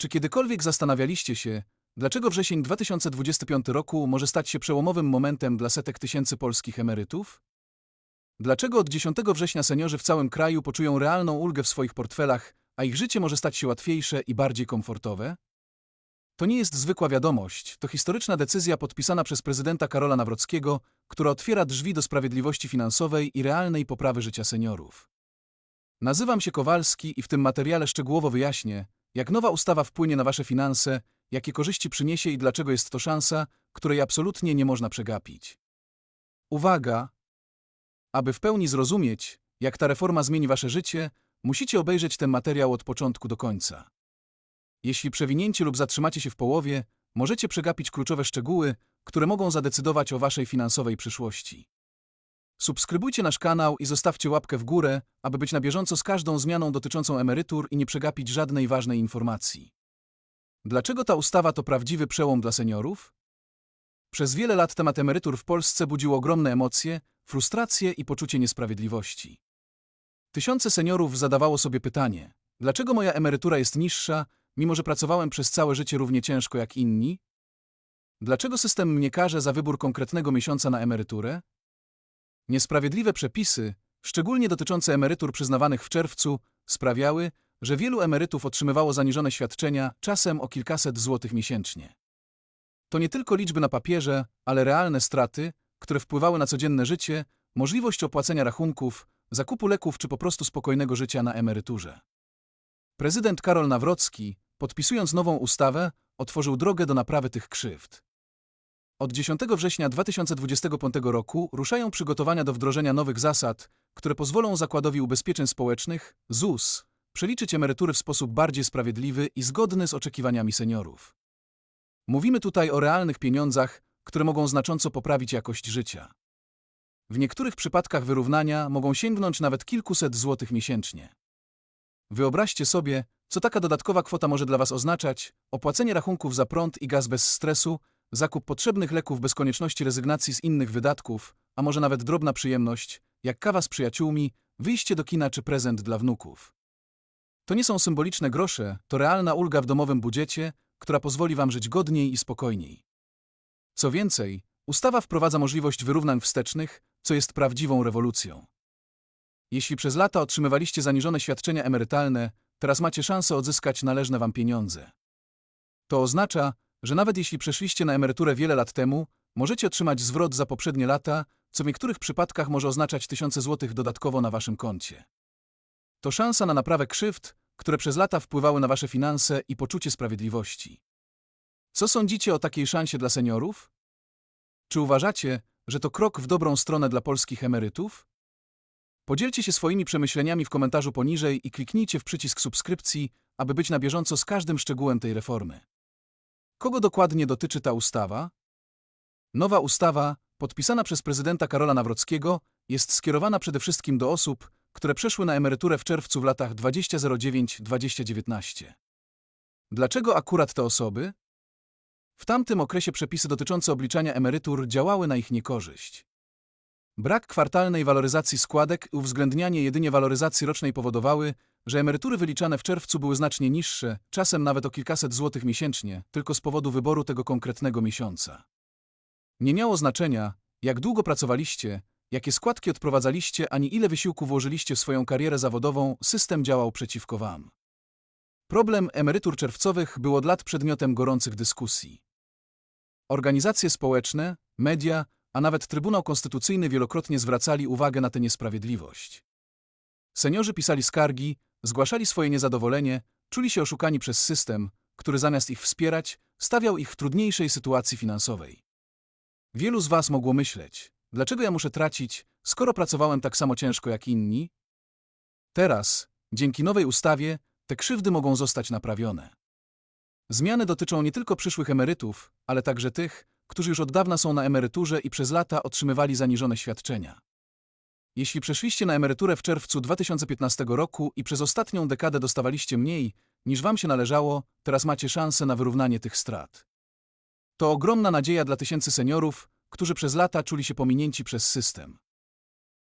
Czy kiedykolwiek zastanawialiście się, dlaczego wrzesień 2025 roku może stać się przełomowym momentem dla setek tysięcy polskich emerytów? Dlaczego od 10 września seniorzy w całym kraju poczują realną ulgę w swoich portfelach, a ich życie może stać się łatwiejsze i bardziej komfortowe? To nie jest zwykła wiadomość, to historyczna decyzja podpisana przez prezydenta Karola Nawrockiego, która otwiera drzwi do sprawiedliwości finansowej i realnej poprawy życia seniorów. Nazywam się Kowalski i w tym materiale szczegółowo wyjaśnię, jak nowa ustawa wpłynie na wasze finanse, jakie korzyści przyniesie i dlaczego jest to szansa, której absolutnie nie można przegapić. Uwaga! Aby w pełni zrozumieć, jak ta reforma zmieni wasze życie, musicie obejrzeć ten materiał od początku do końca. Jeśli przewinięcie lub zatrzymacie się w połowie, możecie przegapić kluczowe szczegóły, które mogą zadecydować o waszej finansowej przyszłości. Subskrybujcie nasz kanał i zostawcie łapkę w górę, aby być na bieżąco z każdą zmianą dotyczącą emerytur i nie przegapić żadnej ważnej informacji. Dlaczego ta ustawa to prawdziwy przełom dla seniorów? Przez wiele lat temat emerytur w Polsce budził ogromne emocje, frustracje i poczucie niesprawiedliwości. Tysiące seniorów zadawało sobie pytanie, dlaczego moja emerytura jest niższa, mimo że pracowałem przez całe życie równie ciężko jak inni? Dlaczego system mnie karze za wybór konkretnego miesiąca na emeryturę? Niesprawiedliwe przepisy, szczególnie dotyczące emerytur przyznawanych w czerwcu, sprawiały, że wielu emerytów otrzymywało zaniżone świadczenia, czasem o kilkaset złotych miesięcznie. To nie tylko liczby na papierze, ale realne straty, które wpływały na codzienne życie, możliwość opłacenia rachunków, zakupu leków czy po prostu spokojnego życia na emeryturze. Prezydent Karol Nawrocki, podpisując nową ustawę, otworzył drogę do naprawy tych krzywd. Od 10 września 2025 roku ruszają przygotowania do wdrożenia nowych zasad, które pozwolą Zakładowi Ubezpieczeń Społecznych, ZUS, przeliczyć emerytury w sposób bardziej sprawiedliwy i zgodny z oczekiwaniami seniorów. Mówimy tutaj o realnych pieniądzach, które mogą znacząco poprawić jakość życia. W niektórych przypadkach wyrównania mogą sięgnąć nawet kilkuset złotych miesięcznie. Wyobraźcie sobie, co taka dodatkowa kwota może dla Was oznaczać: opłacenie rachunków za prąd i gaz bez stresu, zakup potrzebnych leków bez konieczności rezygnacji z innych wydatków, a może nawet drobna przyjemność, jak kawa z przyjaciółmi, wyjście do kina czy prezent dla wnuków. To nie są symboliczne grosze, to realna ulga w domowym budżecie, która pozwoli Wam żyć godniej i spokojniej. Co więcej, ustawa wprowadza możliwość wyrównań wstecznych, co jest prawdziwą rewolucją. Jeśli przez lata otrzymywaliście zaniżone świadczenia emerytalne, teraz macie szansę odzyskać należne Wam pieniądze. To oznacza, że nawet jeśli przeszliście na emeryturę wiele lat temu, możecie otrzymać zwrot za poprzednie lata, co w niektórych przypadkach może oznaczać tysiące złotych dodatkowo na Waszym koncie. To szansa na naprawę krzywd, które przez lata wpływały na Wasze finanse i poczucie sprawiedliwości. Co sądzicie o takiej szansie dla seniorów? Czy uważacie, że to krok w dobrą stronę dla polskich emerytów? Podzielcie się swoimi przemyśleniami w komentarzu poniżej i kliknijcie w przycisk subskrypcji, aby być na bieżąco z każdym szczegółem tej reformy. Kogo dokładnie dotyczy ta ustawa? Nowa ustawa, podpisana przez prezydenta Karola Nawrockiego, jest skierowana przede wszystkim do osób, które przeszły na emeryturę w czerwcu w latach 2009-2019. Dlaczego akurat te osoby? W tamtym okresie przepisy dotyczące obliczania emerytur działały na ich niekorzyść. Brak kwartalnej waloryzacji składek i uwzględnianie jedynie waloryzacji rocznej powodowały, że emerytury wyliczane w czerwcu były znacznie niższe, czasem nawet o kilkaset złotych miesięcznie, tylko z powodu wyboru tego konkretnego miesiąca. Nie miało znaczenia, jak długo pracowaliście, jakie składki odprowadzaliście, ani ile wysiłku włożyliście w swoją karierę zawodową, system działał przeciwko Wam. Problem emerytur czerwcowych był od lat przedmiotem gorących dyskusji. Organizacje społeczne, media, a nawet Trybunał Konstytucyjny wielokrotnie zwracali uwagę na tę niesprawiedliwość. Seniorzy pisali skargi, zgłaszali swoje niezadowolenie, czuli się oszukani przez system, który zamiast ich wspierać, stawiał ich w trudniejszej sytuacji finansowej. Wielu z Was mogło myśleć, dlaczego ja muszę tracić, skoro pracowałem tak samo ciężko jak inni? Teraz, dzięki nowej ustawie, te krzywdy mogą zostać naprawione. Zmiany dotyczą nie tylko przyszłych emerytów, ale także tych, którzy już od dawna są na emeryturze i przez lata otrzymywali zaniżone świadczenia. Jeśli przeszliście na emeryturę w czerwcu 2015 roku i przez ostatnią dekadę dostawaliście mniej, niż wam się należało, teraz macie szansę na wyrównanie tych strat. To ogromna nadzieja dla tysięcy seniorów, którzy przez lata czuli się pominięci przez system.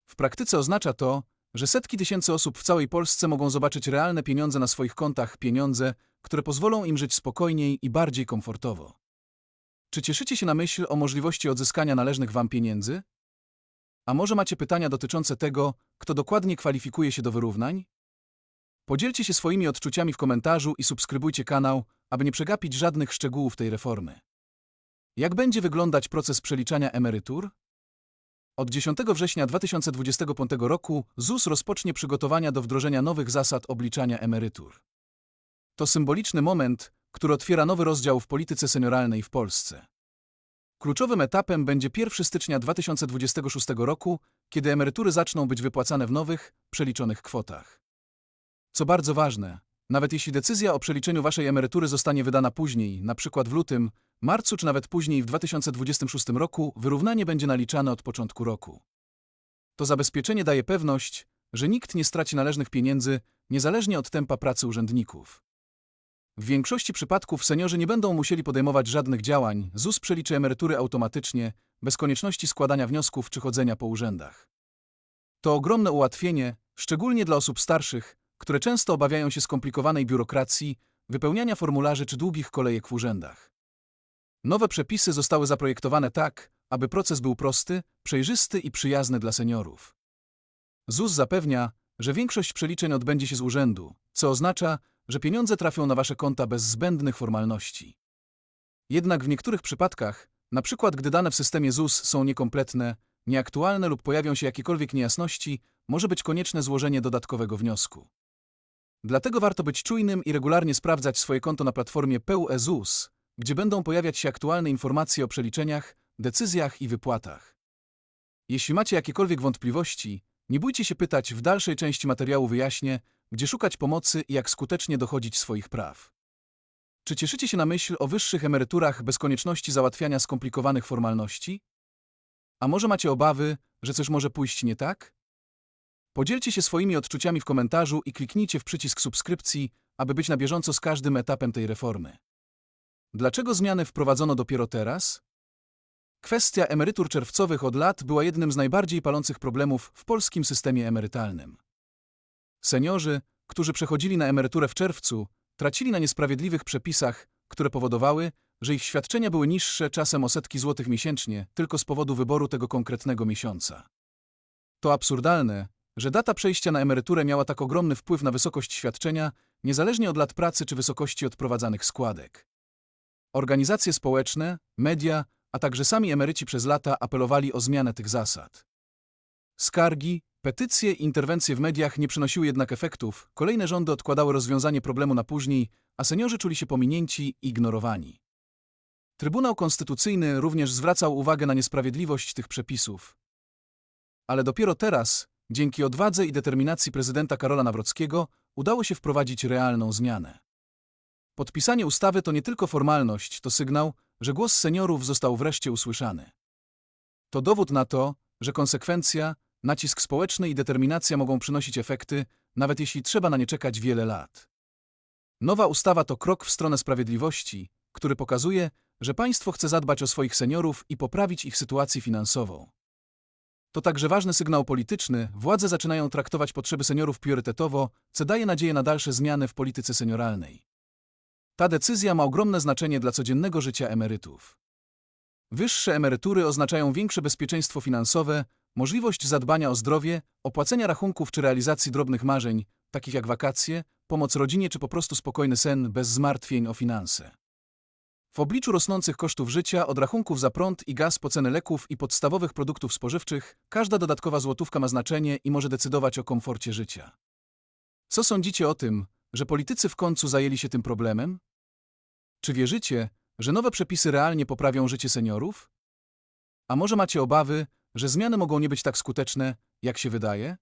W praktyce oznacza to, że setki tysięcy osób w całej Polsce mogą zobaczyć realne pieniądze na swoich kontach, pieniądze, które pozwolą im żyć spokojniej i bardziej komfortowo. Czy cieszycie się na myśl o możliwości odzyskania należnych wam pieniędzy? A może macie pytania dotyczące tego, kto dokładnie kwalifikuje się do wyrównań? Podzielcie się swoimi odczuciami w komentarzu i subskrybujcie kanał, aby nie przegapić żadnych szczegółów tej reformy. Jak będzie wyglądać proces przeliczania emerytur? Od 10 września 2025 roku ZUS rozpocznie przygotowania do wdrożenia nowych zasad obliczania emerytur. To symboliczny moment, który otwiera nowy rozdział w polityce senioralnej w Polsce. Kluczowym etapem będzie 1 stycznia 2026 roku, kiedy emerytury zaczną być wypłacane w nowych, przeliczonych kwotach. Co bardzo ważne, nawet jeśli decyzja o przeliczeniu waszej emerytury zostanie wydana później, np. w lutym, marcu czy nawet później w 2026 roku, wyrównanie będzie naliczane od początku roku. To zabezpieczenie daje pewność, że nikt nie straci należnych pieniędzy, niezależnie od tempa pracy urzędników. W większości przypadków seniorzy nie będą musieli podejmować żadnych działań, ZUS przeliczy emerytury automatycznie, bez konieczności składania wniosków czy chodzenia po urzędach. To ogromne ułatwienie, szczególnie dla osób starszych, które często obawiają się skomplikowanej biurokracji, wypełniania formularzy czy długich kolejek w urzędach. Nowe przepisy zostały zaprojektowane tak, aby proces był prosty, przejrzysty i przyjazny dla seniorów. ZUS zapewnia, że większość przeliczeń odbędzie się z urzędu, co oznacza, że pieniądze trafią na wasze konta bez zbędnych formalności. Jednak w niektórych przypadkach, na przykład gdy dane w systemie ZUS są niekompletne, nieaktualne lub pojawią się jakiekolwiek niejasności, może być konieczne złożenie dodatkowego wniosku. Dlatego warto być czujnym i regularnie sprawdzać swoje konto na platformie PUE ZUS, gdzie będą pojawiać się aktualne informacje o przeliczeniach, decyzjach i wypłatach. Jeśli macie jakiekolwiek wątpliwości, nie bójcie się pytać, w dalszej części materiału wyjaśnię, gdzie szukać pomocy i jak skutecznie dochodzić swoich praw. Czy cieszycie się na myśl o wyższych emeryturach bez konieczności załatwiania skomplikowanych formalności? A może macie obawy, że coś może pójść nie tak? Podzielcie się swoimi odczuciami w komentarzu i kliknijcie w przycisk subskrypcji, aby być na bieżąco z każdym etapem tej reformy. Dlaczego zmiany wprowadzono dopiero teraz? Kwestia emerytur czerwcowych od lat była jednym z najbardziej palących problemów w polskim systemie emerytalnym. Seniorzy, którzy przechodzili na emeryturę w czerwcu, tracili na niesprawiedliwych przepisach, które powodowały, że ich świadczenia były niższe czasem o setki złotych miesięcznie tylko z powodu wyboru tego konkretnego miesiąca. To absurdalne, że data przejścia na emeryturę miała tak ogromny wpływ na wysokość świadczenia, niezależnie od lat pracy czy wysokości odprowadzanych składek. Organizacje społeczne, media, a także sami emeryci przez lata apelowali o zmianę tych zasad. Skargi, petycje i interwencje w mediach nie przynosiły jednak efektów, kolejne rządy odkładały rozwiązanie problemu na później, a seniorzy czuli się pominięci i ignorowani. Trybunał Konstytucyjny również zwracał uwagę na niesprawiedliwość tych przepisów. Ale dopiero teraz, dzięki odwadze i determinacji prezydenta Karola Nawrockiego, udało się wprowadzić realną zmianę. Podpisanie ustawy to nie tylko formalność, to sygnał, że głos seniorów został wreszcie usłyszany. To dowód na to, że konsekwencja, nacisk społeczny i determinacja mogą przynosić efekty, nawet jeśli trzeba na nie czekać wiele lat. Nowa ustawa to krok w stronę sprawiedliwości, który pokazuje, że państwo chce zadbać o swoich seniorów i poprawić ich sytuację finansową. To także ważny sygnał polityczny, władze zaczynają traktować potrzeby seniorów priorytetowo, co daje nadzieję na dalsze zmiany w polityce senioralnej. Ta decyzja ma ogromne znaczenie dla codziennego życia emerytów. Wyższe emerytury oznaczają większe bezpieczeństwo finansowe, możliwość zadbania o zdrowie, opłacenia rachunków czy realizacji drobnych marzeń, takich jak wakacje, pomoc rodzinie czy po prostu spokojny sen bez zmartwień o finanse. W obliczu rosnących kosztów życia, od rachunków za prąd i gaz po ceny leków i podstawowych produktów spożywczych, każda dodatkowa złotówka ma znaczenie i może decydować o komforcie życia. Co sądzicie o tym, że politycy w końcu zajęli się tym problemem? Czy wierzycie, że nowe przepisy realnie poprawią życie seniorów? A może macie obawy, że zmiany mogą nie być tak skuteczne, jak się wydaje?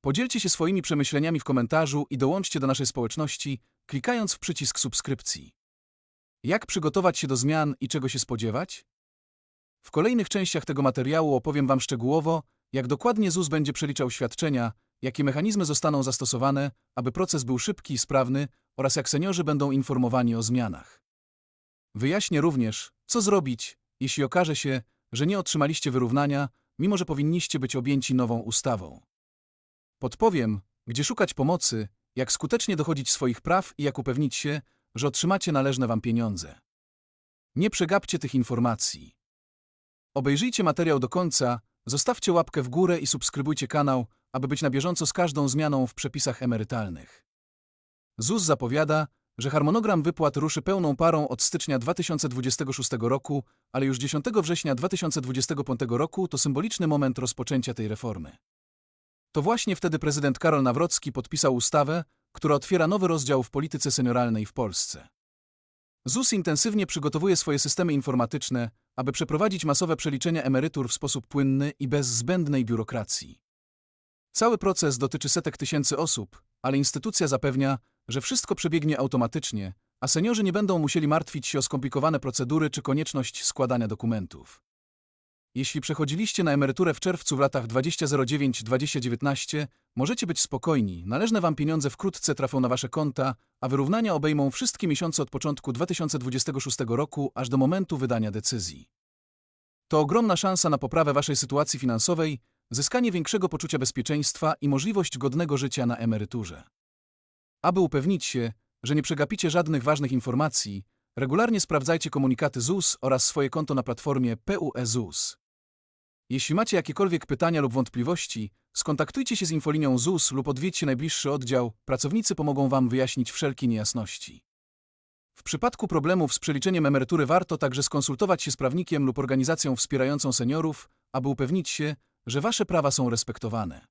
Podzielcie się swoimi przemyśleniami w komentarzu i dołączcie do naszej społeczności, klikając w przycisk subskrypcji. Jak przygotować się do zmian i czego się spodziewać? W kolejnych częściach tego materiału opowiem Wam szczegółowo, jak dokładnie ZUS będzie przeliczał świadczenia, jakie mechanizmy zostaną zastosowane, aby proces był szybki i sprawny oraz jak seniorzy będą informowani o zmianach. Wyjaśnię również, co zrobić, jeśli okaże się, że nie otrzymaliście wyrównania, mimo że powinniście być objęci nową ustawą. Podpowiem, gdzie szukać pomocy, jak skutecznie dochodzić swoich praw i jak upewnić się, że otrzymacie należne wam pieniądze. Nie przegapcie tych informacji. Obejrzyjcie materiał do końca, zostawcie łapkę w górę i subskrybujcie kanał, aby być na bieżąco z każdą zmianą w przepisach emerytalnych. ZUS zapowiada, że harmonogram wypłat ruszy pełną parą od stycznia 2026 roku, ale już 10 września 2025 roku to symboliczny moment rozpoczęcia tej reformy. To właśnie wtedy prezydent Karol Nawrocki podpisał ustawę, która otwiera nowy rozdział w polityce senioralnej w Polsce. ZUS intensywnie przygotowuje swoje systemy informatyczne, aby przeprowadzić masowe przeliczenia emerytur w sposób płynny i bez zbędnej biurokracji. Cały proces dotyczy setek tysięcy osób, ale instytucja zapewnia, że wszystko przebiegnie automatycznie, a seniorzy nie będą musieli martwić się o skomplikowane procedury czy konieczność składania dokumentów. Jeśli przechodziliście na emeryturę w czerwcu w latach 2009-2019, możecie być spokojni, należne wam pieniądze wkrótce trafią na wasze konta, a wyrównania obejmą wszystkie miesiące od początku 2026 roku aż do momentu wydania decyzji. To ogromna szansa na poprawę waszej sytuacji finansowej, zyskanie większego poczucia bezpieczeństwa i możliwość godnego życia na emeryturze. Aby upewnić się, że nie przegapicie żadnych ważnych informacji, regularnie sprawdzajcie komunikaty ZUS oraz swoje konto na platformie PUE ZUS. Jeśli macie jakiekolwiek pytania lub wątpliwości, skontaktujcie się z infolinią ZUS lub odwiedźcie najbliższy oddział, pracownicy pomogą Wam wyjaśnić wszelkie niejasności. W przypadku problemów z przeliczeniem emerytury warto także skonsultować się z prawnikiem lub organizacją wspierającą seniorów, aby upewnić się, że Wasze prawa są respektowane.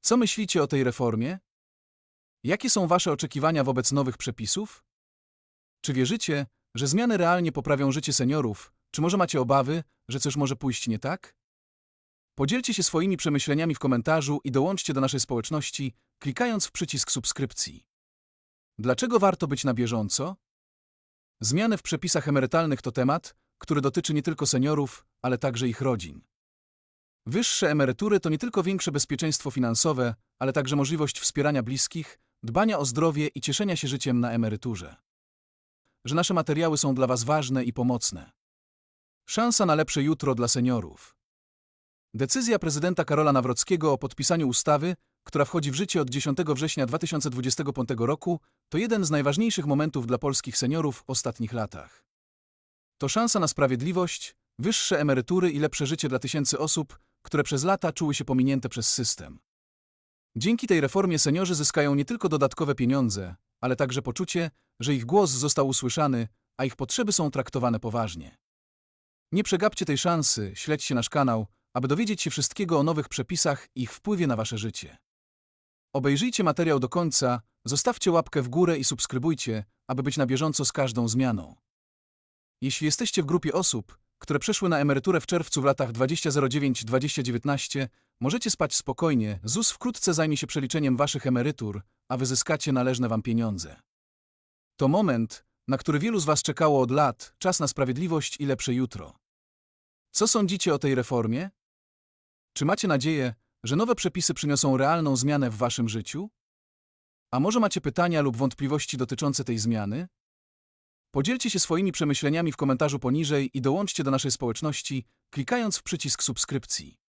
Co myślicie o tej reformie? Jakie są Wasze oczekiwania wobec nowych przepisów? Czy wierzycie, że zmiany realnie poprawią życie seniorów, czy może macie obawy, że coś może pójść nie tak? Podzielcie się swoimi przemyśleniami w komentarzu i dołączcie do naszej społeczności, klikając w przycisk subskrypcji. Dlaczego warto być na bieżąco? Zmiany w przepisach emerytalnych to temat, który dotyczy nie tylko seniorów, ale także ich rodzin. Wyższe emerytury to nie tylko większe bezpieczeństwo finansowe, ale także możliwość wspierania bliskich, dbania o zdrowie i cieszenia się życiem na emeryturze. Że nasze materiały są dla Was ważne i pomocne. Szansa na lepsze jutro dla seniorów. Decyzja prezydenta Karola Nawrockiego o podpisaniu ustawy, która wchodzi w życie od 10 września 2025 roku, to jeden z najważniejszych momentów dla polskich seniorów w ostatnich latach. To szansa na sprawiedliwość, wyższe emerytury i lepsze życie dla tysięcy osób, które przez lata czuły się pominięte przez system. Dzięki tej reformie seniorzy zyskają nie tylko dodatkowe pieniądze, ale także poczucie, że ich głos został usłyszany, a ich potrzeby są traktowane poważnie. Nie przegapcie tej szansy, śledźcie nasz kanał, aby dowiedzieć się wszystkiego o nowych przepisach i ich wpływie na wasze życie. Obejrzyjcie materiał do końca, zostawcie łapkę w górę i subskrybujcie, aby być na bieżąco z każdą zmianą. Jeśli jesteście w grupie osób, które przeszły na emeryturę w czerwcu w latach 2009-2019, możecie spać spokojnie, ZUS wkrótce zajmie się przeliczeniem waszych emerytur, a wyzyskacie należne wam pieniądze. To moment, na który wielu z was czekało od lat, czas na sprawiedliwość i lepsze jutro. Co sądzicie o tej reformie? Czy macie nadzieję, że nowe przepisy przyniosą realną zmianę w waszym życiu? A może macie pytania lub wątpliwości dotyczące tej zmiany? Podzielcie się swoimi przemyśleniami w komentarzu poniżej i dołączcie do naszej społeczności, klikając w przycisk subskrypcji.